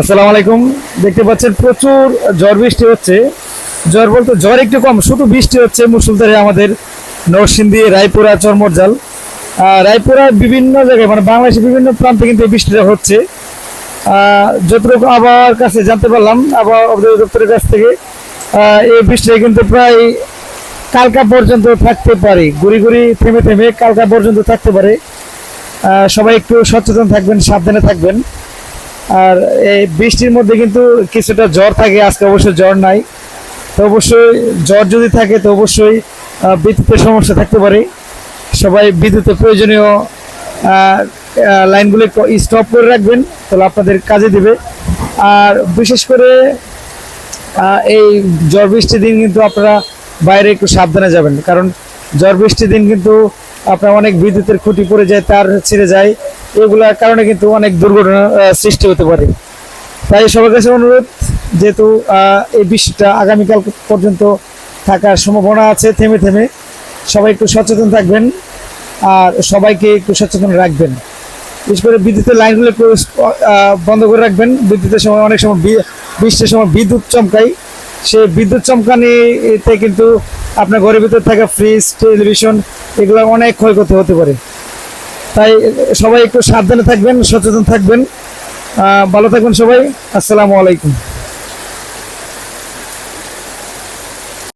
আসসালামু আলাইকুম। দেখতে পাচ্ছেন প্রচুর ঝড় বৃষ্টি হচ্ছে। ঝড় বলতে ঝড় একটু কম, শুধু বৃষ্টি হচ্ছে মুসুলধারে আমাদের নরসিংদী, রায়পুরা চরমরজাল রায়পুরা বিভিন্ন জায়গায় মানে বাংলাদেশের বিভিন্ন প্রান্তে কিন্তু এই বৃষ্টিটা হচ্ছে। যতটুকু আবহাওয়ার কাছে জানতে পারলাম আবহাওয়া অধিদপ্তরের কাছ থেকে এই বৃষ্টি কিন্তু প্রায় কালকা পর্যন্ত থাকতে পারে। গুড়ি গুড়ি থেমে থেমে কালকা পর্যন্ত থাকতে পারে। সবাই একটু সচেতন থাকবেন, সাবধানে থাকবেন। আর এই বৃষ্টির মধ্যে কিন্তু কিছুটা জ্বর থাকে, আজকে অবশ্যই জ্বর নাই। তো অবশ্যই জ্বর যদি থাকে, তো অবশ্যই বিদ্যুতের সমস্যা থাকতে পারে। সবাই বিদ্যুতের প্রয়োজনীয় লাইনগুলি স্টপ করে রাখবেন, তাহলে আপনাদের কাজে দিবে। আর বিশেষ করে এই ঝড় বৃষ্টির দিন কিন্তু আপনারা বাইরে একটু সাবধানে যাবেন, কারণ ঝড় বৃষ্টির দিন কিন্তু আপনার অনেক বিদ্যুতের খুঁটি পড়ে যায়, তার ছিঁড়ে যায়, এগুলোর কারণে কিন্তু অনেক দুর্ঘটনা সৃষ্টি হতে পারে। তাই সবার কাছে অনুরোধ, যেহেতু এই বৃষ্টিটা আগামীকাল পর্যন্ত থাকার সম্ভাবনা আছে, থেমে থেমে, সবাই একটু সচেতন থাকবেন, আর সবাইকে একটু সচেতন রাখবেন। বিশেষ করে বিদ্যুতের লাইনগুলো একটু বন্ধ করে রাখবেন। বিদ্যুতের সময় অনেক সময় বৃষ্টির সময় বিদ্যুৎ চমকাই সেই বিদ্যুৎ চমকানিতে কিন্তু আপনার ঘরের ভিতর থাকা ফ্রিজ টেলিভিশন এগুলো অনেক ক্ষয়ক্ষতি হতে পারে। তাই সবাই একটু সাবধানে থাকবেন, সচেতন থাকবেন। ভালো থাকবেন সবাই। আসসালামু আলাইকুম।